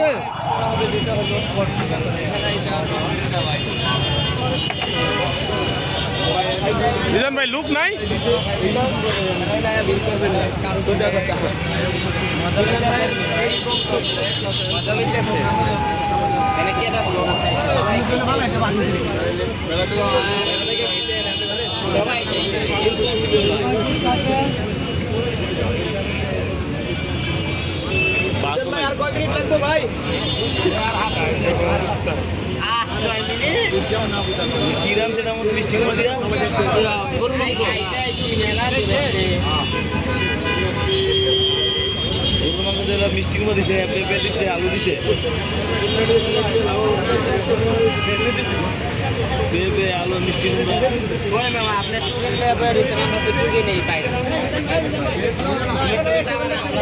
আছে? মিজান ভাই লুক নাই? কিরাম সেটা মতো মিষ্টি করে মাংস যেটা মিষ্টি কুমড়ো দিছে পেঁপে দিছে আলু দিছে। পেঁপে আলু মিষ্টি কুমড়ো আর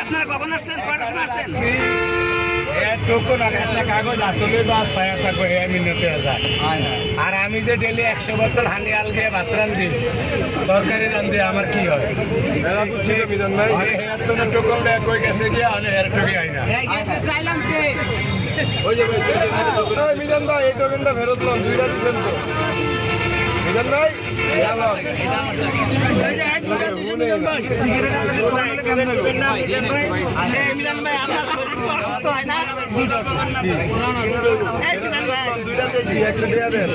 আপনারা কখন আসছেন কয়টার সময় আসছেন আর আমি যে ডেলি একশো বোতল হান্ডি আল দিয়ে ভাত রান্ধি তরকারি রান্ধি আমার কি হয়? টোকন কই গেছে গিয়া আমি হেয়ার টোকে আই না মিজান ভাই এই টোকেনটা ফেরত লন দুইটা দিচ্ছেন তো। মিজান ভাই দুইটা চাইছি একশো টাকা দেন